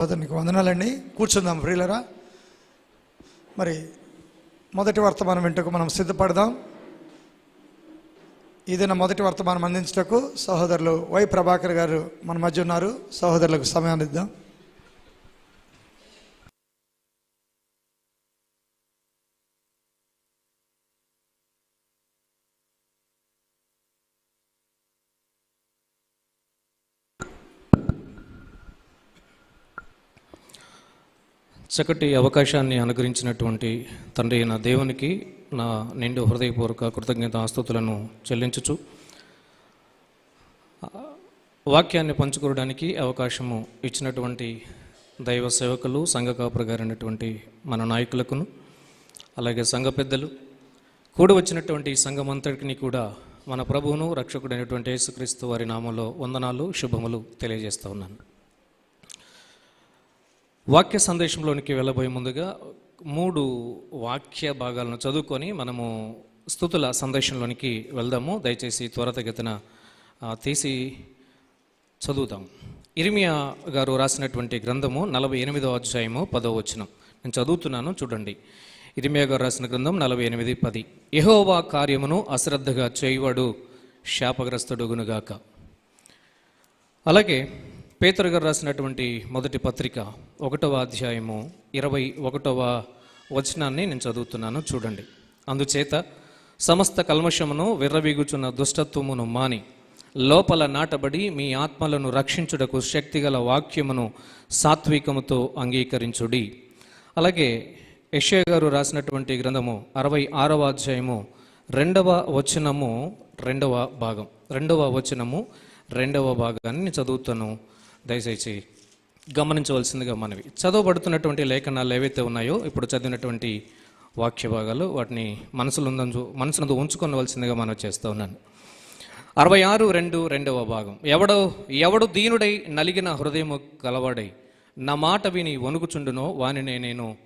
అతనికి వందనాలండి. కూర్చుందాం ప్రియులరా. మరి మొదటి వర్తమానం వెంటకు మనం సిద్ధపడదాం. ఏదైనా మొదటి వర్తమానం అందించటకు సహోదరులు వై ప్రభాకర్ గారు మన మధ్య ఉన్నారు. సహోదరులకు సమయాన్ని ఇద్దాం. చక్కటి అవకాశాన్ని అనుగ్రహించినటువంటి తండ్రి అయిన దేవునికి నా నిండు హృదయపూర్వక కృతజ్ఞత ఆస్తుతులను చెల్లించుచు. వాక్యాన్ని పంచుకోవడానికి అవకాశము ఇచ్చినటువంటి దైవ సేవకులు సంఘ కాపురగారైనటువంటి మన నాయకులకును అలాగే సంఘ పెద్దలు కూడి వచ్చినటువంటి సంఘమంతటిని కూడా మన ప్రభువును రక్షకుడైనటువంటి యేసుక్రీస్తు వారి నామంలో వందనాలు శుభములు తెలియజేస్తూ ఉన్నాను. వాక్య సందేశంలోనికి వెళ్ళబోయే ముందుగా మూడు వాక్య భాగాలను చదువుకొని మనము స్థుతుల సందేశంలోనికి వెళ్దాము. దయచేసి త్వరతగతిన తీసి చదువుతాం ఇరిమియా గారు రాసినటువంటి గ్రంథము నలభై ఎనిమిదో అధ్యాయము పదో వచనం. నేను చదువుతున్నాను చూడండి. ఇరిమియా గారు రాసిన గ్రంథం నలభై ఎనిమిది పది. ఎహోవా కార్యమును అశ్రద్ధగా చేయవాడు శాపగ్రస్తుడుగునుగాక. అలాగే పేతరు గారు రాసినటువంటి మొదటి పత్రిక ఒకటవ అధ్యాయము ఇరవై ఒకటవ వచనాన్ని నేను చదువుతున్నాను చూడండి. అందుచేత సమస్త కల్మషమును విర్రవీగుచున్న దుష్టత్వమును మాని లోపల నాటబడి మీ ఆత్మలను రక్షించుటకు శక్తిగల వాక్యమును సాత్వికముతో అంగీకరించుడి. అలాగే యషయ గారు రాసినటువంటి గ్రంథము అరవై ఆరవ అధ్యాయము రెండవ వచనము రెండవ భాగం రెండవ వచనము రెండవ భాగాన్ని నేను చదువుతాను. దయచేసి గమనించవలసిందిగా మనవి. చదవబడుతున్నటువంటి లేఖనాలు ఏవైతే ఉన్నాయో ఇప్పుడు చదివినటువంటి వాక్య భాగాలు వాటిని మనసులో మనసునందు ఉంచుకొనవలసిందిగా మనం చేస్తూ ఉన్నాను. అరవై ఆరు రెండు రెండవ భాగం. ఎవడో ఎవడు దీనుడై నలిగిన హృదయము కలవాడై నా మాట విని వణుకుచుండునో వానినే నేను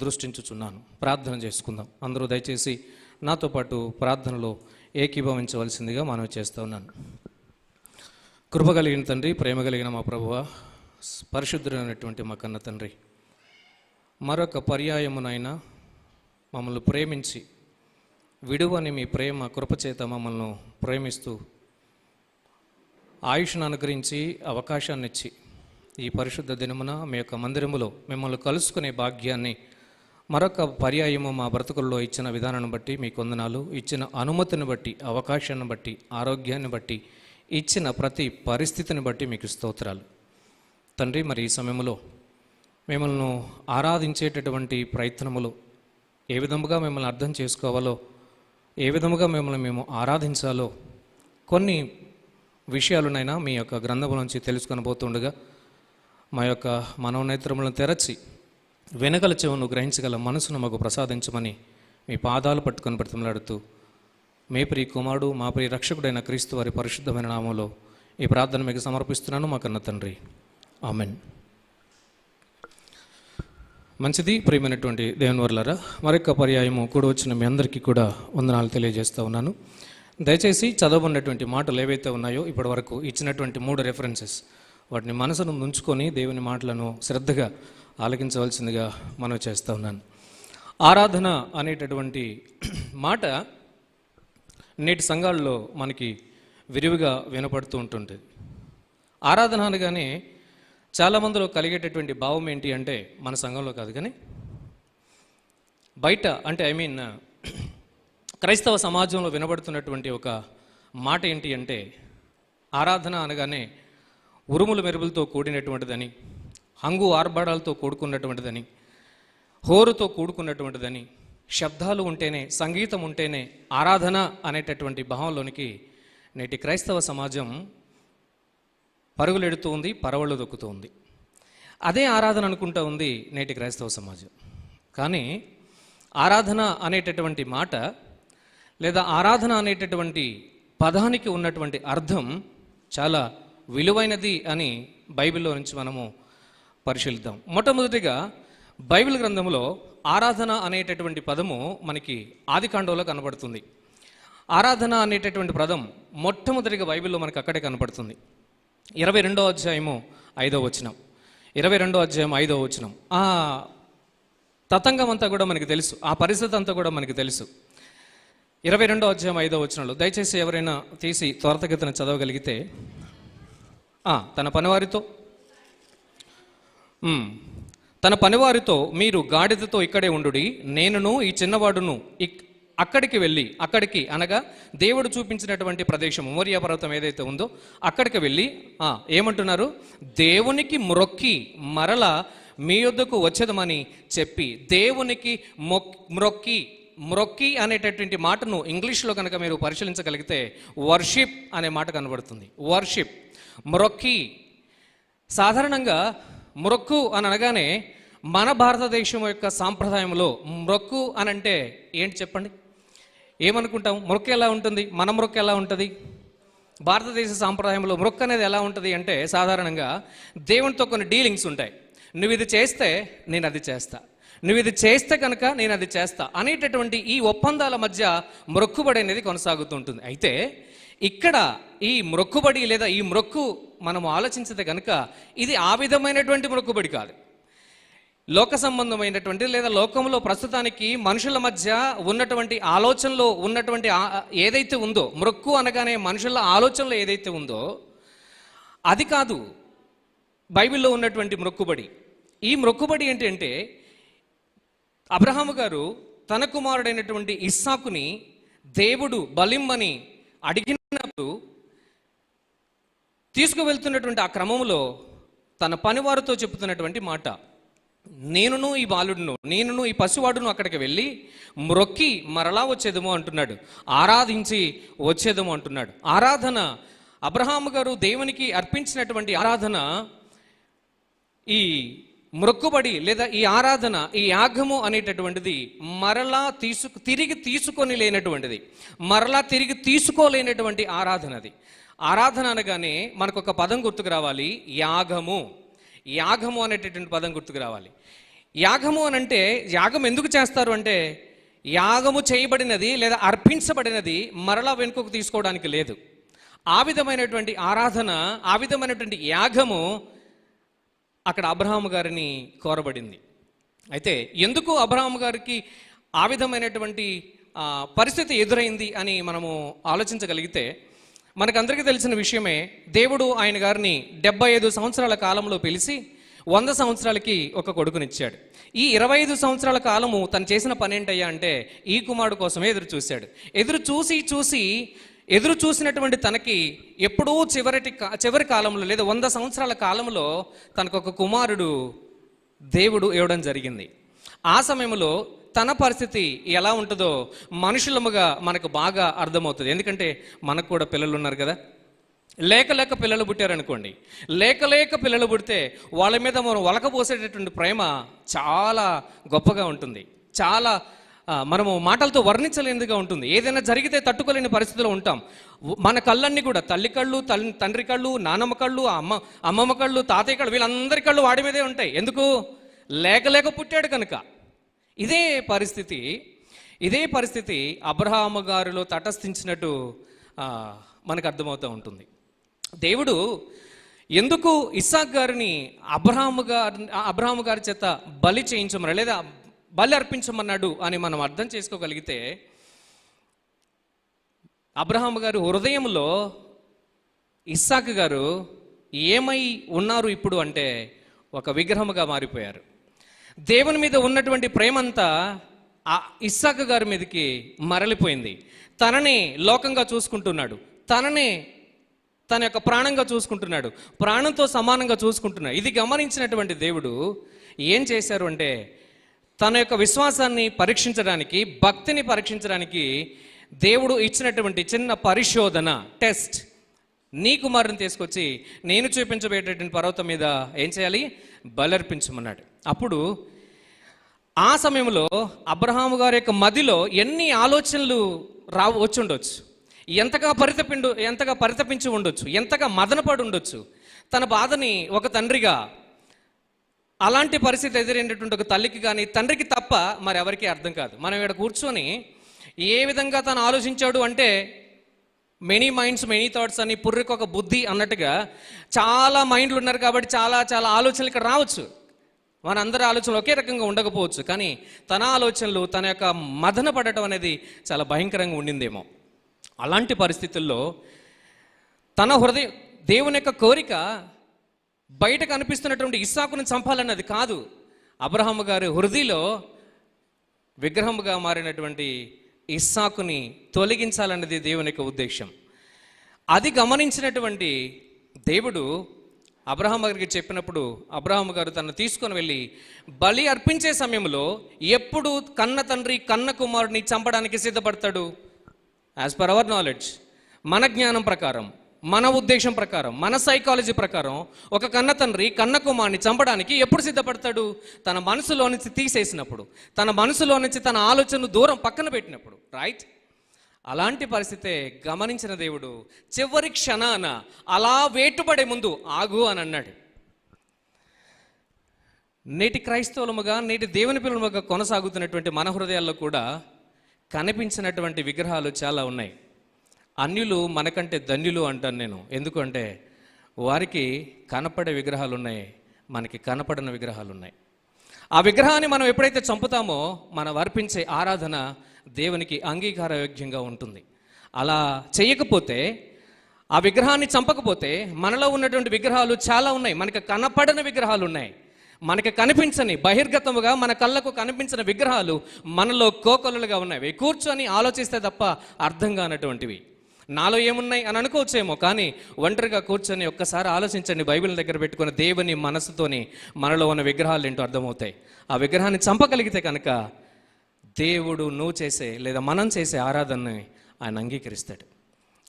దృష్టించుచున్నాను. ప్రార్థన చేసుకుందాం. అందరూ దయచేసి నాతో పాటు ప్రార్థనలో ఏకీభవించవలసిందిగా మనం చేస్తూ ఉన్నాను. కృప కలిగిన తండ్రి ప్రేమ కలిగిన మా ప్రభువ పరిశుద్ధుడైనటువంటి మా కన్న తండ్రి. మరొక పర్యాయమునైనా మమ్మల్ని ప్రేమించి విడువని మీ ప్రేమ కృపచేత మమ్మల్ని ప్రేమిస్తూ ఆయుష్ను అనుగ్రహించి అవకాశాన్ని ఇచ్చి ఈ పరిశుద్ధ దినమున మీ యొక్క మందిరములో మిమ్మల్ని కలుసుకునే భాగ్యాన్ని మరొక పర్యాయము మా బ్రతుకుల్లో ఇచ్చిన విధానాన్ని బట్టి మీ కొందనాలు ఇచ్చిన అనుమతిని బట్టి అవకాశాన్ని బట్టి ఆరోగ్యాన్ని బట్టి ఇచ్చిన ప్రతి పరిస్థితిని బట్టి మీకు స్తోత్రాలు. తండ్రి మరి ఈ సమయంలో మిమ్మల్ని ఆరాధించేటటువంటి ప్రయత్నములు ఏ విధముగా మిమ్మల్ని అర్థం చేసుకోవాలో ఏ విధముగా మిమ్మల్ని మేము ఆరాధించాలో కొన్ని విషయాలునైనా మీ యొక్క గ్రంథము నుంచి తెలుసుకొని పోతుండగా మా యొక్క మనోనేత్రములను తెరచి వెనకల చెవును గ్రహించగల మనసును మాకు ప్రసాదించమని మీ పాదాలు పట్టుకొని బ్రతిమలాడుతూ మే ప్రియ కుమారుడు మా ప్రియ రక్షకుడైన క్రీస్తు వారి పరిశుద్ధమైన నామంలో ఈ ప్రార్థన మీకు సమర్పిస్తున్నాను మా కన్న తండ్రి. ఆమెన్. మంచిది ప్రియమైనటువంటి దేవుని వర్లరా మరొక పర్యాయము కూడా వచ్చిన మీ అందరికీ కూడా వందనాలు తెలియజేస్తూ ఉన్నాను. దయచేసి చదవబడినటువంటి మాటలు ఏవైతే ఉన్నాయో ఇప్పటి వరకు ఇచ్చినటువంటి మూడు రెఫరెన్సెస్ వాటిని మనసును ఉంచుకొని దేవుని మాటలను శ్రద్ధగా ఆలకించవలసిందిగా మనం చేస్తూ ఉన్నాను. ఆరాధన అనేటటువంటి మాట నేటి సంఘాల్లో మనకి విరివిగా వినపడుతూ ఉంటుంది ఆరాధన అనగానే చాలామందిలో కలిగేటటువంటి భావం ఏంటి అంటే మన సంఘంలో కాదు కానీ బయట అంటే ఐ మీన్ క్రైస్తవ సమాజంలో వినబడుతున్నటువంటి ఒక మాట ఏంటి అంటే ఆరాధన అనగానే ఉరుముల మెరుపులతో కూడినటువంటిదని హంగు ఆర్భాడాలతో కూడుకున్నటువంటిదని హోరుతో కూడుకున్నటువంటిదని శబ్దాలు ఉంటేనే సంగీతం ఉంటేనే ఆరాధన అనేటటువంటి భావంలోనికి నేటి క్రైస్తవ సమాజం పరుగులెడుతూ ఉంది పరవళ్ళు దొక్కుతూ ఉంది. అదే ఆరాధన అనుకుంటా ఉంది నేటి క్రైస్తవ సమాజం. కానీ ఆరాధన అనేటటువంటి మాట లేదా ఆరాధన అనేటటువంటి పదానికి ఉన్నటువంటి అర్థం చాలా విలువైనది అని బైబిల్లో నుంచి మనము పరిశీలిద్దాం. మొట్టమొదటిగా బైబిల్ గ్రంథంలో ఆరాధన అనేటటువంటి పదము మనకి ఆదికాండంలో కనబడుతుంది. ఆరాధన అనేటటువంటి పదం మొట్టమొదటిగా బైబిల్లో మనకు అక్కడే కనపడుతుంది ఇరవై రెండో అధ్యాయము ఐదో వచనం. ఇరవై రెండో అధ్యాయం ఐదో వచనం. ఆ తతంగం అంతా కూడా మనకి తెలుసు. ఆ పరిస్థితి అంతా కూడా మనకి తెలుసు. ఇరవై రెండో అధ్యాయం ఐదో వచనంలో దయచేసి ఎవరైనా తీసి త్వరతగతిన చదవగలిగితే తన పనివారితో తన పనివారితో మీరు గాడిదతో ఇక్కడే ఉండుడి నేనును ఈ చిన్నవాడును ఇక్- అక్కడికి వెళ్ళి అక్కడికి అనగా దేవుడు చూపించినటువంటి ప్రదేశం మోరియా పర్వతం ఏదైతే ఉందో అక్కడికి వెళ్ళి ఏమంటున్నారు? దేవునికి మ్రొక్కి మరల మీ యొద్దకు వచ్చేదమని చెప్పి దేవునికి మొక్ మ్రొక్కి మ్రొక్కి అనేటటువంటి మాటను ఇంగ్లీష్లో కనుక మీరు పరిశీలించగలిగితే వర్షిప్ అనే మాట కనబడుతుంది. వర్షిప్ మ్రొక్కి. సాధారణంగా మ్రొక్కు అని అనగానే మన భారతదేశం యొక్క సాంప్రదాయంలో మ్రొక్కు అని అంటే ఏంటి చెప్పండి? ఏమనుకుంటాం? మొక్కు ఎలా ఉంటుంది? మన మొక్కు ఎలా ఉంటుంది? భారతదేశ సాంప్రదాయంలో మొక్కు అనేది ఎలా ఉంటుంది అంటే సాధారణంగా దేవునితో కొన్ని డీలింగ్స్ ఉంటాయి. నువ్వు ఇది చేస్తే నేను అది చేస్తా. నువ్వు ఇది చేస్తే కనుక నేను అది చేస్తా అనేటటువంటి ఈ ఒప్పందాల మధ్య మొక్కుబడి అనేది కొనసాగుతూ ఉంటుంది. అయితే ఇక్కడ ఈ మ్రొక్కుబడి లేదా ఈ మ్రొక్కు మనం ఆలోచించితే కనుక ఇది ఆ విధమైనటువంటి మ్రొక్కుబడి కాదు. లోక సంబంధమైనటువంటి లేదా లోకంలో ప్రస్తుతానికి మనుషుల మధ్య ఉన్నటువంటి ఆలోచనలో ఉన్నటువంటి ఏదైతే ఉందో మ్రొక్కు అనగానే మనుషుల ఆలోచనలో ఏదైతే ఉందో అది కాదు. బైబిల్లో ఉన్నటువంటి మొక్కుబడి. ఈ మొక్కుబడి ఏంటంటే అబ్రహాము గారు తన కుమారుడైనటువంటి ఇస్సాకుని దేవుడు బలిమ్మని అడిగినప్పుడు తీసుకువెళ్తున్నటువంటి ఆ క్రమంలో తన పనివారితో చెప్తున్నటువంటి మాట. నేనును ఈ బాలుడును నేనును ఈ పసివాడును అక్కడికి వెళ్ళి మ్రొక్కి మరలా వచ్చేదము అంటున్నాడు. ఆరాధించి వచ్చేదము అంటున్నాడు. ఆరాధన అబ్రహాము గారు దేవునికి అర్పించినటువంటి ఆరాధన ఈ మొక్కుబడి లేదా ఈ ఆరాధన ఈ యాగము అనేటటువంటిది మరలా తీసుకు తిరిగి తీసుకొని లేనటువంటిది. మరలా తిరిగి తీసుకోలేనటువంటి ఆరాధన అది. ఆరాధన అనగానే మనకు ఒక పదం గుర్తుకు రావాలి యాగము. యాగము అనేటటువంటి పదం గుర్తుకు రావాలి. యాగము అని అంటే యాగం ఎందుకు చేస్తారు అంటే యాగము చేయబడినది లేదా అర్పించబడినది మరలా వెనుకకు తీసుకోవడానికి లేదు. ఆ విధమైనటువంటి ఆరాధన ఆ విధమైనటువంటి యాగము అక్కడ అబ్రహాం గారిని కోరబడింది. అయితే ఎందుకు అబ్రహాం గారికి ఆ విధమైనటువంటి పరిస్థితి ఎదురైంది అని మనము ఆలోచించగలిగితే మనకందరికీ తెలిసిన విషయమే దేవుడు ఆయన గారిని డెబ్బై ఐదు సంవత్సరాల కాలంలో పిలిచి వంద సంవత్సరాలకి ఒక కొడుకునిచ్చాడు. ఈ ఇరవై ఐదు సంవత్సరాల కాలము తను చేసిన పని ఏంటయ్యా అంటే ఈ కుమారుడు కోసమే ఎదురు చూశాడు ఎదురు చూసి చూసి ఎదురు చూసినటువంటి తనకి ఎప్పుడూ చివరి చివరి కాలంలో లేదా వంద సంవత్సరాల కాలంలో తనకు ఒక కుమారుడు దేవుడు ఇవ్వడం జరిగింది. ఆ సమయంలో తన పరిస్థితి ఎలా ఉంటుందో మనుషులముగా మనకు బాగా అర్థమవుతుంది. ఎందుకంటే మనకు కూడా పిల్లలు ఉన్నారు కదా. లేక లేక పిల్లలు పుట్టారనుకోండి. లేక లేక పిల్లలు పుడితే వాళ్ళ మీద మనం వలకపోసేటటువంటి ప్రేమ చాలా గొప్పగా ఉంటుంది. చాలా మనము మాటలతో వర్ణించలేనిదిగా ఉంటుంది. ఏదైనా జరిగితే తట్టుకోలేని పరిస్థితిలో ఉంటాం. మన కళ్ళన్నీ కూడా తల్లి కళ్ళు తల్లి తండ్రి కళ్ళు నానమ్మ కళ్ళు అమ్మ అమ్మమ్మ కళ్ళు తాతయ్య కళ్ళు వీళ్ళందరి కళ్ళు వాడి మీదే ఉంటాయి. ఎందుకు? లేక లేక పుట్టాడు కనుక. ఇదే పరిస్థితి ఇదే పరిస్థితి అబ్రహాము గారిలో తటస్థించినట్టు మనకు అర్థమవుతూ ఉంటుంది. దేవుడు ఎందుకు ఇస్సాక్ గారిని అబ్రహాము గారి అబ్రహాము గారి చేత బలి చేయించమన్నాడు లేదా బలి అర్పించమన్నాడు అని మనం అర్థం చేసుకోగలిగితే అబ్రహాం గారు హృదయంలో ఇస్సాక్ గారు ఏమై ఉన్నారు ఇప్పుడు అంటే ఒక విగ్రహముగా మారిపోయారు. దేవుని మీద ఉన్నటువంటి ప్రేమంతా ఆ ఇస్సాక్ గారి మీదకి మరలిపోయింది. తనని లోకంగా చూసుకుంటున్నాడు. తననే తన యొక్క ప్రాణంగా చూసుకుంటున్నాడు. ప్రాణంతో సమానంగా చూసుకుంటున్నాడు. ఇది గమనించినటువంటి దేవుడు ఏం చేశారు అంటే తన యొక్క విశ్వాసాన్ని పరీక్షించడానికి భక్తిని పరీక్షించడానికి దేవుడు ఇచ్చినటువంటి చిన్న పరిశోధన టెస్ట్. నీ కుమారుని తీసుకొచ్చి నేను చూపించబోయేటటువంటి పర్వతం మీద ఏం చేయాలి? బలర్పించమన్నాడు. అప్పుడు ఆ సమయంలో అబ్రహాము గారి యొక్క మదిలో ఎన్ని ఆలోచనలు రావు వచ్చి ఉండొచ్చు. ఎంతగా పరితపిండు ఎంతగా పరితపించి ఉండొచ్చు ఎంతగా మదనపడి ఉండొచ్చు. తన బాధని ఒక తండ్రిగా అలాంటి పరిస్థితి ఎదురైనటువంటి ఒక తల్లికి కానీ తండ్రికి తప్ప మరి ఎవరికీ అర్థం కాదు. మనం ఇక్కడ కూర్చొని ఏ విధంగా తను ఆలోచించాడు అంటే మెనీ మైండ్స్ మెనీ థాట్స్ అని పుర్రికి ఒక బుద్ధి అన్నట్టుగా చాలా మైండ్లు ఉన్నారు కాబట్టి చాలా చాలా ఆలోచనలు ఇక్కడ రావచ్చు. మనందరి ఆలోచనలు ఒకే రకంగా ఉండకపోవచ్చు. కానీ తన ఆలోచనలు తన యొక్క మదన పడటం అనేది చాలా భయంకరంగా ఉండిందేమో. అలాంటి పరిస్థితుల్లో తన హృదయం దేవుని యొక్క కోరిక బయట కనిపిస్తున్నటువంటి ఇస్సాకుని చంపాలన్నది కాదు. అబ్రహం గారి హృదయలో విగ్రహముగా మారినటువంటి ఇస్సాకుని తొలగించాలన్నది దేవుని యొక్క ఉద్దేశం అది గమనించినటువంటి దేవుడు అబ్రహాం గారికి చెప్పినప్పుడు అబ్రహాం గారు తను తీసుకొని వెళ్ళి బలి అర్పించే సమయంలో ఎప్పుడు కన్న తండ్రి కన్న కుమారుడిని చంపడానికి సిద్ధపడతాడు? యాజ్ పర్ అవర్ నాలెడ్జ్ మన జ్ఞానం ప్రకారం. మన ఉద్దేశం ప్రకారం మన సైకాలజీ ప్రకారం ఒక కన్న తండ్రి కన్న కుమారుని చంపడానికి ఎప్పుడు సిద్ధపడతాడు? తన మనసులో నుంచి తీసేసినప్పుడు తన మనసులో నుంచి తన ఆలోచనను దూరం పక్కన పెట్టినప్పుడు రైట్ అలాంటి పరిస్థితే గమనించిన దేవుడు చివరి క్షణాన అలా వేటుపడే ముందు ఆగు అని అన్నాడు. నేటి క్రైస్తవులముగా నేటి దేవుని పిల్లలుగా కొనసాగుతున్నటువంటి మన హృదయాల్లో కూడా కనిపించినటువంటి విగ్రహాలు చాలా ఉన్నాయి. అన్యులు మనకంటే ధన్యులు అంటాను నేను. ఎందుకంటే వారికి కనపడే విగ్రహాలు ఉన్నాయి మనకి కనపడిన విగ్రహాలు ఉన్నాయి ఆ విగ్రహాన్ని మనం ఎప్పుడైతే చంపుతామో మనం అర్పించే ఆరాధన దేవునికి అంగీకారయోగ్యంగా ఉంటుంది. అలా చేయకపోతే ఆ విగ్రహాన్ని చంపకపోతే మనలో ఉన్నటువంటి విగ్రహాలు చాలా ఉన్నాయి. మనకి కనపడని విగ్రహాలు ఉన్నాయి మనకి కనిపించని బహిర్గతముగా మన కళ్ళకు కనిపించిన విగ్రహాలు మనలో కోకొలలుగా ఉన్నాయి. కూర్చొని ఆలోచిస్తే తప్ప అర్థం కానటువంటివి. నాలో ఏమున్నాయి అని అనుకోవచ్చేమో కానీ ఒంటరిగా కూర్చొని ఒక్కసారి ఆలోచించండి బైబిల్ దగ్గర పెట్టుకుని దేవుని మనసుతోని మనలో ఉన్న విగ్రహాలు ఏంటో అర్థమవుతాయి. ఆ విగ్రహాన్ని చంపగలిగితే కనుక దేవుడు నువ్వు చేసే లేదా మనం చేసే ఆరాధనని ఆయన అంగీకరిస్తాడు.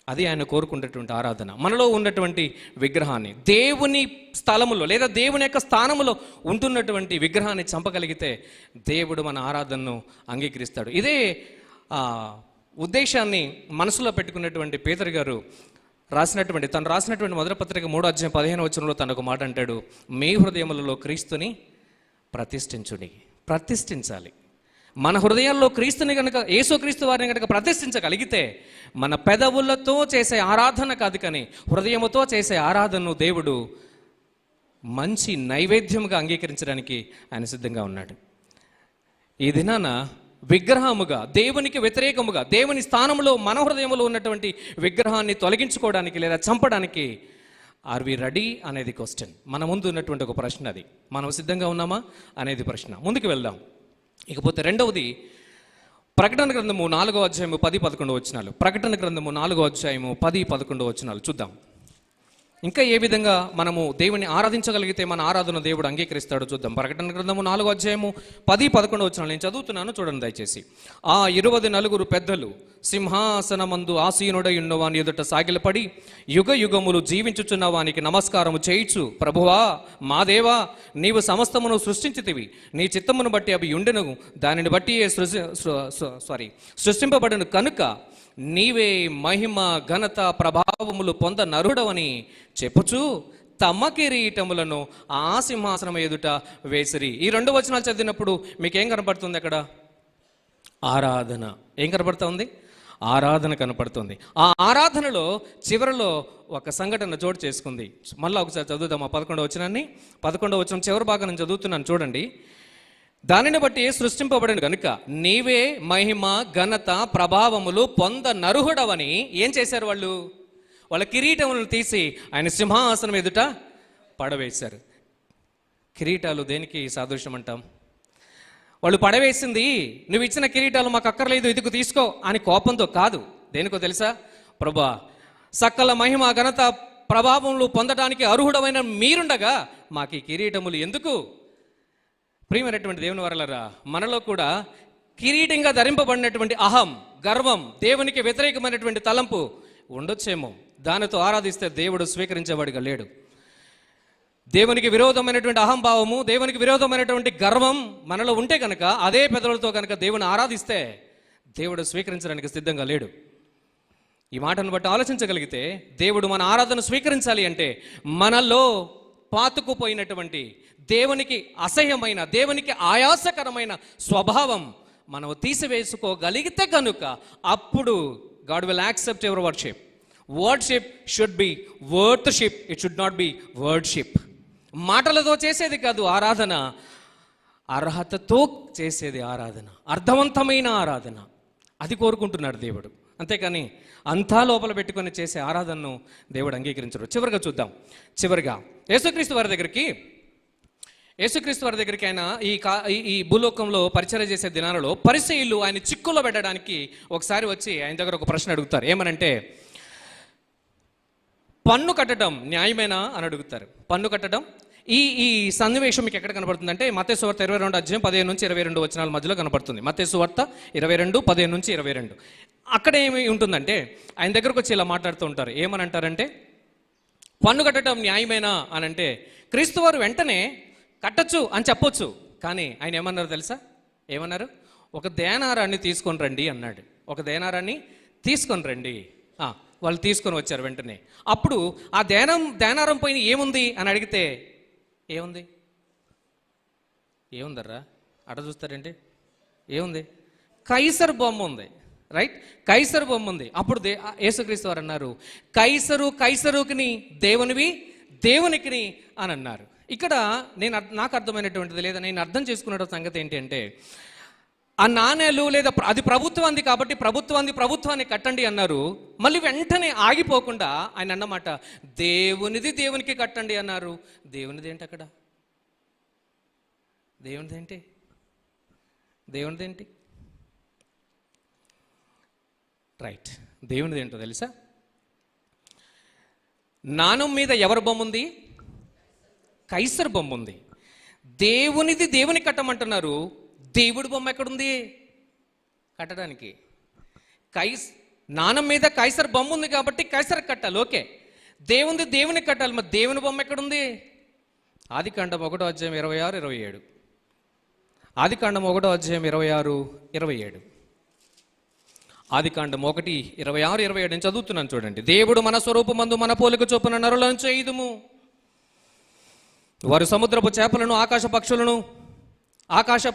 అది ఆయన కోరుకున్నటువంటి ఆరాధన. మనలో ఉన్నటువంటి విగ్రహాన్ని దేవుని స్థలములో లేదా దేవుని యొక్క స్థానములో ఉంటున్నటువంటి విగ్రహాన్ని చంపగలిగితే దేవుడు మన ఆరాధనను అంగీకరిస్తాడు. ఇదే ఉద్దేశాన్ని మనసులో పెట్టుకున్నటువంటి పేదరి గారు రాసినటువంటి తను రాసినటువంటి మొదటి పత్రిక మూడో అధ్యాయం పదిహేను వచనంలో తను ఒక మాట అంటాడు మీ హృదయములలో క్రీస్తుని ప్రతిష్ఠించుడి. ప్రతిష్ఠించాలి. మన హృదయాల్లో క్రీస్తుని కనుక యేసుక్రీస్తు వారిని కనుక ప్రతిష్ఠించగలిగితే మన పెదవులతో చేసే ఆరాధన కాదు కానీ హృదయముతో చేసే ఆరాధనను దేవుడు మంచి నైవేద్యముగా అంగీకరించడానికి ఆయన సిద్ధంగా ఉన్నాడు. ఈ దినాన విగ్రహముగా దేవునికి వ్యతిరేకముగా దేవుని స్థానంలో మన హృదయంలో ఉన్నటువంటి విగ్రహాన్ని తొలగించుకోవడానికి లేదా చంపడానికి ఆర్ వి రెడీ అనేది క్వశ్చన్ మన ముందు ఉన్నటువంటి ఒక ప్రశ్న అది. మనం సిద్ధంగా ఉన్నామా అనేది ప్రశ్న. ముందుకు వెళ్దాం. ఇకపోతే రెండవది ప్రకటన గ్రంథము నాలుగో అధ్యాయము పది పదకొండు వచ్చినాలు ప్రకటన గ్రంథము నాలుగో అధ్యాయము పది పదకొండు వచ్చినాలు చూద్దాం. ఇంకా ఏ విధంగా మనము దేవుని ఆరాధించగలిగితే మన ఆరాధన దేవుడు అంగీకరిస్తాడు చూద్దాం. ప్రకటన గ్రంథము నాలుగో అధ్యాయము పది పదకొండు వచ్చిన నేను చదువుతున్నాను చూడండి దయచేసి. ఆ ఇరువది నలుగురు పెద్దలు సింహాసనమందు ఆసీనుడై ఉన్నవాని ఎదుట సాగిలపడి యుగ యుగములు జీవించుచున్న వానికి నమస్కారము చేయిచు ప్రభువా మా దేవా నీవు సమస్తమును సృష్టించితివి. నీ చిత్తమును బట్టి అవి ఉండెను దానిని బట్టి సృష్టి సారీ సృష్టింపబడను కనుక నీవే మహిమ ఘనత ప్రభావములు పొంద నరుడవని చెప్పుచు తమ కిరీటములను ఆ సింహాసనం ఎదుట వేసిరి. ఈ రెండు వచనాలు చదివినప్పుడు మీకేం కనపడుతుంది అక్కడ? ఆరాధన. ఏం కనపడుతుంది? ఆరాధన కనపడుతుంది. ఆ ఆరాధనలో చివరిలో ఒక సంఘటన చోటు చేసుకుంది. మళ్ళీ ఒకసారి చదువుదాం ఆ పదకొండవ వచనాన్ని? పదకొండవ వచనం చివరి భాగం నేను చదువుతున్నాను చూడండి. దానిని బట్టి సృష్టింపబడిన కనుక నీవే మహిమ ఘనత ప్రభావములు పొంద నరుహుడవని ఏం చేశారు వాళ్ళు? వాళ్ళ కిరీటములను తీసి ఆయన సింహాసనం ఎదుట పడవేశారు. కిరీటాలు దేనికి సాదృశ్యం అంటాం వాళ్ళు పడవేసింది నువ్వు ఇచ్చిన కిరీటాలు మాకు అక్కర్లేదు ఇదికు తీసుకో అని కోపంతో కాదు. దేనికో తెలుసా? ప్రభా సకల మహిమ ఘనత ప్రభావములు పొందడానికి అర్హుడమైన మీరుండగా మాకు ఈ కిరీటములు ఎందుకు? ప్రియమైనటువంటి దేవుని వరలరా మనలో కూడా కిరీటంగా ధరింపబడినటువంటి అహం గర్వం దేవునికి వ్యతిరేకమైనటువంటి తలంపు ఉండొచ్చేమో. దానితో ఆరాధిస్తే దేవుడు స్వీకరించేవాడిగా లేడు. దేవునికి విరోధమైనటువంటి అహంభావము దేవునికి విరోధమైనటువంటి గర్వం మనలో ఉంటే కనుక అదే పెదవులతో కనుక దేవుని ఆరాధిస్తే దేవుడు స్వీకరించడానికి సిద్ధంగా లేడు. ఈ మాటను బట్టి ఆలోచించగలిగితే దేవుడు మన ఆరాధన స్వీకరించాలి అంటే మనలో పాతుకుపోయినటువంటి దేవునికి అసహ్యమైన దేవునికి ఆయాసకరమైన స్వభావం మనం తీసివేసుకోగలిగితే కనుక అప్పుడు God will accept your worship worship should be worship it should not be worship మాటలతో చేసేది కాదు ఆరాధన. అర్హతతో చేసేది ఆరాధన. అర్థవంతమైన ఆరాధన. అది కోరుకుంటున్నాడు దేవుడు. అంతేకాని అంతా లోపల పెట్టుకొని చేసే ఆరాధనను దేవుడు అంగీకరించడు. చివరిగా చూద్దాం. చివరిగా యేసుక్రీస్తు వారి దగ్గరికి యేసుక్రీస్తు వారి దగ్గరికి ఆయన ఈ కా ఈ- భూలోకంలో పరిచయం చేసే దినాలలో పరిచయులు ఆయన చిక్కులో పెట్టడానికి ఒకసారి వచ్చి ఆయన దగ్గర ఒక ప్రశ్న అడుగుతారు. ఏమనంటే పన్ను కట్టడం న్యాయమేనా? అని అడుగుతారు. పన్ను కట్టడం? ఈ ఈ సన్నివేశం మీకు ఎక్కడ కనబడుతుందంటే మతే సువార్త ఇరవై రెండు అధ్యాయం పదిహేను నుంచి ఇరవై రెండు వచనాల మధ్యలో కనబడుతుంది మతే సువార్త ఇరవై రెండు పదిహేను నుంచి ఇరవై రెండు. అక్కడ ఏమి ఉంటుందంటే ఆయన దగ్గరకు వచ్చి ఇలా మాట్లాడుతూ ఉంటారు. ఏమని అంటారంటే పన్ను కట్టడం న్యాయమేనా? అని అంటే క్రీస్తు వారు వెంటనే కట్టచ్చు అని చెప్పొచ్చు. కానీ ఆయన ఏమన్నారు తెలుసా? ఏమన్నారు? ఒక దేనారాన్ని తీసుకొని రండి అన్నాడు. ఒక దేనారాన్ని తీసుకొని రండి. వాళ్ళు తీసుకొని వచ్చారు వెంటనే. అప్పుడు ఆ దేనం దేనారం పైన ఏముంది అని అడిగితే ఏముంది? ఏముందర్రా? అట చూస్తారండి ఏముంది? కైసర్ బొమ్మ ఉంది. రైట్? కైసరు బొమ్మ ఉంది. అప్పుడు దే ఆ యేసుక్రీస్తు వారు అన్నారు కైసరు కైసరుకిని దేవునివి దేవునికిని అని అన్నారు. ఇక్కడ నేను నాకు అర్థమైనటువంటిది లేదా నేను అర్థం చేసుకున్న సంగతి ఏంటంటే ఆ నాణేలు లేదా అది ప్రభుత్వాన్ని కాబట్టి ప్రభుత్వాన్ని ప్రభుత్వాన్ని కట్టండి అన్నారు. మళ్ళీ వెంటనే ఆగిపోకుండా ఆయన అన్నమాట దేవునిది దేవునికి కట్టండి అన్నారు. దేవునిది ఏంటి అక్కడ? దేవునిది ఏంటి? దేవునిది ఏంటి? రైట్ దేవునిది ఏంటో తెలుసా? నాణం మీద ఎవరి బొమ్మ ఉంది కైసర్ బొమ్మ ఉంది. దేవునిది దేవుని కట్టమంటున్నారు. దేవుడి బొమ్మ ఎక్కడుంది? కట్టడానికి. కైస్ నాణం మీద కైసర్ బొమ్మ ఉంది కాబట్టి కైసర్ కట్టాలి. ఓకే. దేవునిది దేవుని కట్టాలి. మరి దేవుని బొమ్మ ఎక్కడుంది? ఆది కాండం ఒకటో అధ్యాయం ఇరవై ఆరు ఇరవై ఏడు. ఆది కాండం ఒకటో అధ్యాయం ఇరవై ఆరు ఇరవై ఏడు. ఆది కాండం ఒకటి ఇరవై ఆరు ఇరవై ఏడు. నేను చదువుతున్నాను చూడండి. దేవుడు మన స్వరూపమందు మన పోలిక చొప్పున నరులను చేయుదుము. వారు సముద్రపు చేపలను ఆకాశ పక్షులను ఆకాశ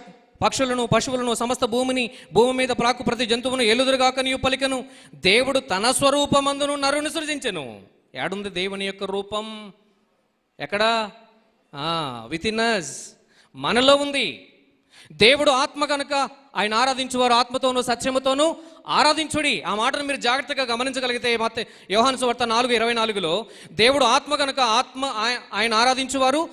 పక్షులను పశువులను సమస్త భూమిని భూమి మీద ప్రాకు ప్రతి జంతువును ఎలుదురుగాక నీవు పలికను. దేవుడు తన స్వరూపమందును నరుని సృజించెను. ఏడుంది దేవుని యొక్క రూపం? ఎక్కడా? విత్ ఇన్ అస్ మనలో ఉంది. దేవుడు ఆత్మ కనుక ఆయన ఆరాధించువారు ఆత్మతోనూ సత్యముతోనూ ఆరాధించుడి. ఆ మాటను మీరు జాగ్రత్తగా గమనించగలిగితే మత యోహాను సువార్త నాలుగు ఇరవై నాలుగులో దేవుడు ఆత్మ కనుక ఆత్మ ఆయ- ఆయన ఆరాధించువారు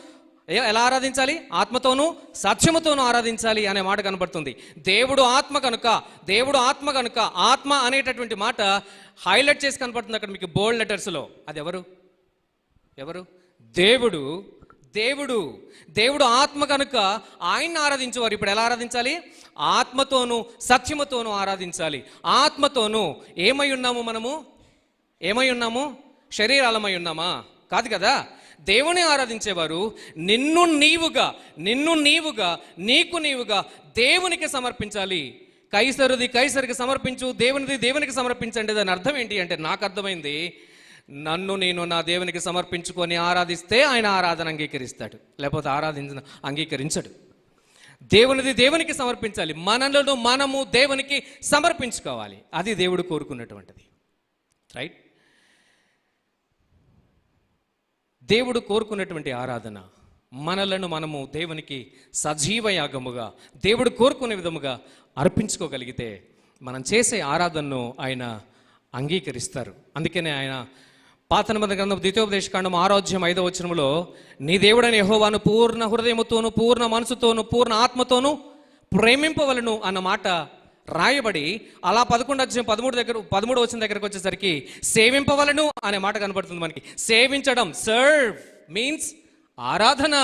ఎలా ఆరాధించాలి? ఆత్మతోనూ సత్యముతోనూ ఆరాధించాలి అనే మాట కనబడుతుంది. దేవుడు ఆత్మ కనుక దేవుడు ఆత్మ కనుక ఆత్మ అనేటటువంటి మాట హైలైట్ చేసి కనబడుతుంది అక్కడ మీకు బోల్డ్ లెటర్స్లో. అది ఎవరు ఎవరు? దేవుడు దేవుడు దేవుడు ఆత్మ కనుక ఆయన్ని ఆరాధించేవారు. ఇప్పుడు ఎలా ఆరాధించాలి? ఆత్మతోనూ సత్యముతోనూ ఆరాధించాలి. ఆత్మతోనూ ఏమై ఉన్నాము మనము? ఏమై ఉన్నాము? శరీరాలమై ఉన్నామా? కాదు కదా? దేవుని ఆరాధించేవారు నిన్ను నీవుగా నిన్ను నీవుగా నీకు నీవుగా దేవునికి సమర్పించాలి. కైసరుది కైసరికి సమర్పించు దేవునిది దేవునికి సమర్పించండి దాని అర్థం ఏంటి అంటే నాకు అర్థమైంది నన్ను నేను నా దేవునికి సమర్పించుకొని ఆరాధిస్తే ఆయన ఆరాధన అంగీకరిస్తాడు. లేకపోతే ఆరాధించిన అంగీకరించడు. దేవునిది దేవునికి సమర్పించాలి. మనలను మనము దేవునికి సమర్పించుకోవాలి. అది దేవుడు కోరుకున్నటువంటిది. రైట్ దేవుడు కోరుకున్నటువంటి ఆరాధన మనలను మనము దేవునికి సజీవ యాగముగా దేవుడు కోరుకునే విధముగా అర్పించుకోగలిగితే మనం చేసే ఆరాధనను ఆయన అంగీకరిస్తారు. అందుకనే ఆయన పాత నిబంధన గ్రంథం ద్వితీయోపదేశ కాండం ఆరోగ్యం ఐదో వచనంలో నీ దేవుడని యహోవాను పూర్ణ హృదయముతోను పూర్ణ మనసుతోను పూర్ణ ఆత్మతోను ప్రేమింపవలను అన్న మాట రాయబడి అలా పదకొండు అధ్యాయం పదమూడు దగ్గర పదమూడు వచ్చిన దగ్గరకు వచ్చేసరికి సేవింపవలను అనే మాట కనబడుతుంది మనకి. సేవించడం సర్వ్ మీన్స్ ఆరాధన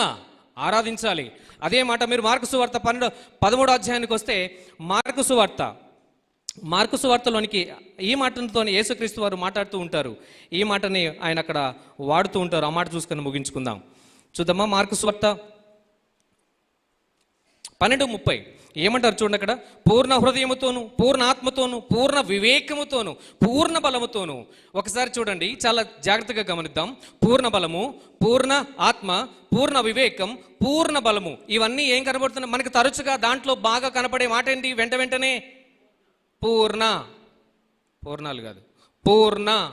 ఆరాధించాలి. అదే మాట మీరు మార్కు సువార్త పన్నెండు పదమూడు అధ్యాయానికి వస్తే మార్కు సువార్త మార్కుసు వార్తలోనికి ఈ మాటతో యేసుక్రీస్తు వారు మాట్లాడుతూ ఉంటారు. ఈ మాటని ఆయన అక్కడ వాడుతూ ఉంటారు. ఆ మాట చూసుకొని ముగించుకుందాం. చూద్దామా మార్కుసు వార్త? పన్నెండు ముప్పై. ఏమంటారు చూడండి అక్కడ? పూర్ణ హృదయముతోను పూర్ణ ఆత్మతోను పూర్ణ వివేకముతోను పూర్ణ బలముతోను. ఒకసారి చూడండి. చాలా జాగ్రత్తగా గమనిద్దాం. పూర్ణ బలము పూర్ణ ఆత్మ పూర్ణ వివేకం పూర్ణ బలము. ఇవన్నీ ఏం కనబడుతున్నాయి? మనకి తరచుగా దాంట్లో బాగా కనపడే మాట ఏంటి వెంట వెంటనే పూర్ణ. పూర్ణాలు కాదు. పూర్ణ.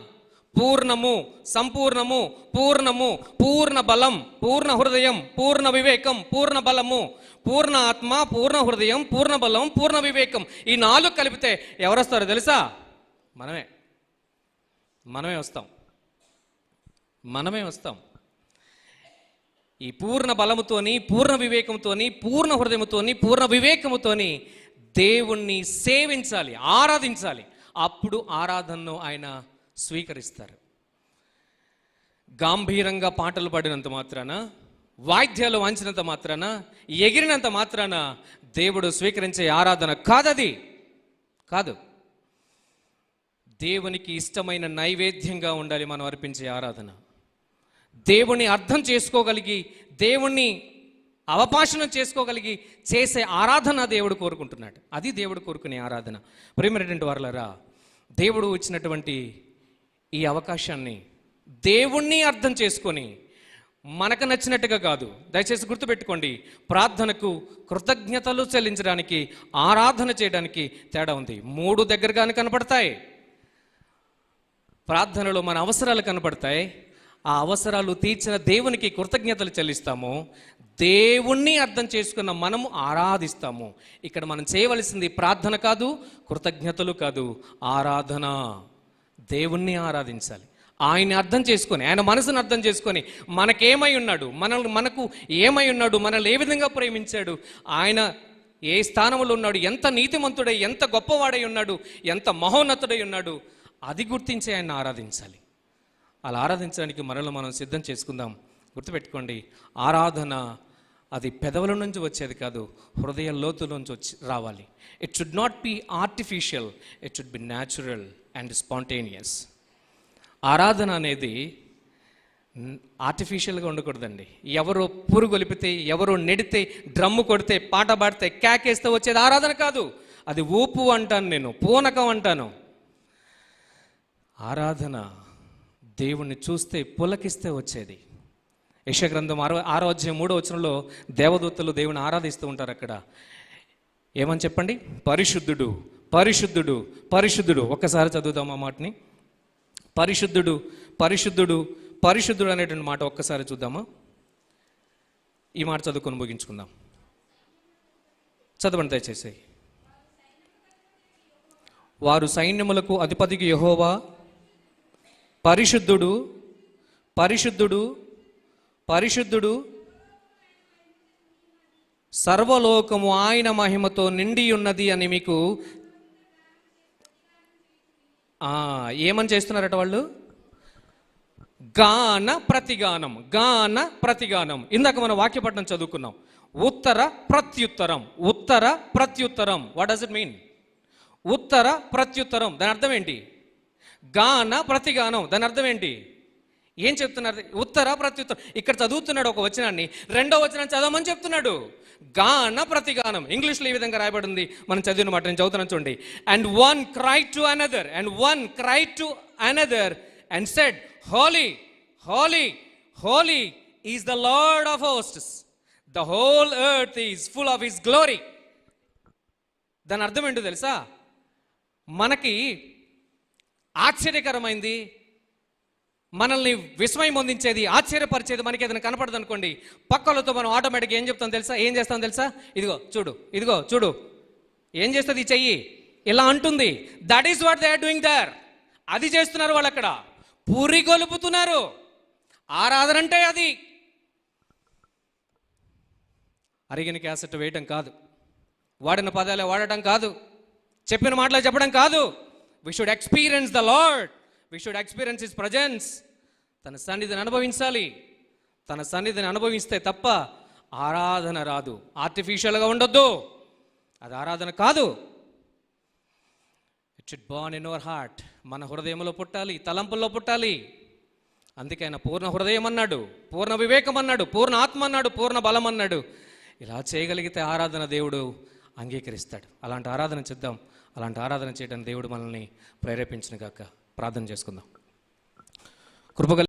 పూర్ణము సంపూర్ణము పూర్ణము పూర్ణ బలం పూర్ణ హృదయం పూర్ణ వివేకం పూర్ణ బలము. పూర్ణ ఆత్మ పూర్ణ హృదయం పూర్ణ బలం పూర్ణ వివేకం. ఈ నాలుగు కలిపితే ఎవరొస్తారు తెలుసా? మనమే. మనమే వస్తాం. మనమే వస్తాం. ఈ పూర్ణ బలముతోని పూర్ణ వివేకంతోని పూర్ణ హృదయముతోని పూర్ణ వివేకముతోని దేవుణ్ణి సేవించాలి ఆరాధించాలి. అప్పుడు ఆరాధనను ఆయన స్వీకరిస్తారు. గాంభీరంగా పాటలు పాడినంత మాత్రాన వాయిద్యాలు వాంచినంత మాత్రాన ఎగిరినంత మాత్రాన దేవుడు స్వీకరించే ఆరాధన కాదది. కాదు. దేవునికి ఇష్టమైన నైవేద్యంగా ఉండాలి మనం అర్పించే ఆరాధన. దేవుణ్ణి అర్థం చేసుకోగలిగి దేవుణ్ణి అవపాషణం చేసుకోగలిగి చేసే ఆరాధన దేవుడు కోరుకుంటున్నాడు. అది దేవుడు కోరుకునే ఆరాధన. ప్రేమరెడ్డి వర్లరా దేవుడు ఇచ్చినటువంటి ఈ అవకాశాన్ని దేవుణ్ణి అర్థం చేసుకొని మనకు నచ్చినట్టుగా కాదు. దయచేసి గుర్తుపెట్టుకోండి ప్రార్థనకు కృతజ్ఞతలు చెల్లించడానికి ఆరాధన చేయడానికి తేడా ఉంది. మూడు దగ్గరగానే కనపడతాయి. ప్రార్థనలో మన అవసరాలు కనపడతాయి. ఆ అవసరాలు తీర్చిన దేవునికి కృతజ్ఞతలు చెల్లిస్తాము. దేవుణ్ణి అర్థం చేసుకున్న మనము ఆరాధిస్తాము. ఇక్కడ మనం చేయవలసింది ప్రార్థన కాదు కృతజ్ఞతలు కాదు ఆరాధన. దేవుణ్ణి ఆరాధించాలి. ఆయన్ని అర్థం చేసుకొని ఆయన మనసును అర్థం చేసుకొని మనకేమై ఉన్నాడు మనల్ని మనకు ఏమై ఉన్నాడు మనల్ని ఏ విధంగా ప్రేమించాడు ఆయన ఏ స్థానంలో ఉన్నాడు ఎంత నీతిమంతుడై ఎంత గొప్పవాడై ఉన్నాడు ఎంత మహోన్నతుడై ఉన్నాడు అది గుర్తించి ఆయన ఆరాధించాలి. అలా ఆరాధించడానికి మనల్ని మనం సిద్ధం చేసుకుందాం. గుర్తుపెట్టుకోండి ఆరాధన అది పెదవుల నుంచి వచ్చేది కాదు హృదయ లోతు నుంచి వచ్చి రావాలి. It should not be artificial it should be natural and spontaneous ఆరాధన అనేది ఆర్టిఫిషియల్గా ఉండకూడదండి. ఎవరో పురుగొలిపితే ఎవరో నెడితే డ్రమ్ము కొడితే పాట పాడితే క్యాకేస్తే వచ్చేది ఆరాధన కాదు. అది ఊపు అంటాను నేను పూనకం అంటాను. ఆరాధన దేవుణ్ణి చూస్తే పులకిస్తే వచ్చేది. యశగ్రంథం ఆరో ఆరో అధ్యాయం మూడో వచనంలో దేవదూతలు దేవుని ఆరాధిస్తూ ఉంటారు అక్కడ. ఏమని చెప్పండి? పరిశుద్ధుడు పరిశుద్ధుడు పరిశుద్ధుడు. ఒక్కసారి చదువుదాం ఆ మాటని. పరిశుద్ధుడు పరిశుద్ధుడు పరిశుద్ధుడు అనేటువంటి మాట ఒక్కసారి చూద్దామా? ఈ మాట చదువుకొని ముగించుకుందాం. చదవండి దయచేసి. వారు సైన్యములకు అధిపతికి యహోవా పరిశుద్ధుడు పరిశుద్ధుడు పరిశుద్ధుడు సర్వలోకము ఆయన మహిమతో నిండి ఉన్నది అని మీకు ఏమని చేస్తున్నారట వాళ్ళు? గాన ప్రతిగానం గాన ప్రతిగానం. ఇందాక మనం వాక్యపట్నం చదువుకున్నాం. ఉత్తర ప్రత్యుత్తరం ఉత్తర ప్రత్యుత్తరం. వాట్ డస్ ఇట్ మీన్ ఉత్తర ప్రత్యుత్తరం. దాని అర్థం ఏంటి? గాన ప్రతిగానం. దాని అర్థం ఏంటి? ఏం చెప్తున్నారు? ఉత్తర ప్రత్యుత్తరం. ఇక్కడ చదువుతున్నాడు ఒక వచనాన్ని. రెండో వచనాన్ని చదవమని చెప్తున్నాడు. గాన ప్రతిగానం. ఇంగ్లీష్లో ఈ విధంగా రాయబడింది. మనం చదివిన మాట నేను చదువుతున్నాను చూడండి. And one cry to another and one cry to another and said holy holy holy is the Lord of hosts the whole earth is full of his glory దాని అర్థం ఏంటో తెలుసా? మనకి ఆశ్చర్యకరమైంది. మనల్ని విస్మయం పొందించేది ఆశ్చర్యపరిచేది మనకి ఏదైనా కనపడదు అనుకోండి పక్కలతో మనం ఆటోమేటిక్గా ఏం చెప్తాం తెలుసా? ఏం చేస్తాం తెలుసా? ఇదిగో చూడు ఇదిగో చూడు. ఏం చేస్తుంది ఈ చెయ్యి? ఇలా అంటుంది. That is what they are doing there అది చేస్తున్నారు వాళ్ళు అక్కడ పురి గొలుపుతున్నారు. ఆరాధన అంటే అది. అరిగిన క్యాసెట్ వేయటం కాదు. వాడిన పదాలే వాడటం కాదు. చెప్పిన మాటలు చెప్పడం కాదు. We should experience the Lord we should experience his presence తన సన్నిధిని అనుభవించాలి. తన సన్నిధిని అనుభవిస్తే తప్ప ఆరాధన రాదు. ఆర్టిఫిషియల్గా ఉండొద్దు. అది ఆరాధన కాదు. It should born in our heart మన హృదయంలో పుట్టాలి తలంపుల్లో పుట్టాలి. అందుకే ఆయన పూర్ణ హృదయం అన్నాడు పూర్ణ వివేకం అన్నాడు పూర్ణ ఆత్మ అన్నాడు పూర్ణ బలం అన్నాడు. ఇలా చేయగలిగితే ఆరాధన దేవుడు అంగీకరిస్తాడు. అలాంటి ఆరాధన చేద్దాం. అలాంటి ఆరాధన చేయడానికి దేవుడు మనల్ని ప్రేరేపించిన కాక ప్రార్థన చేసుకుందాం. కృపగల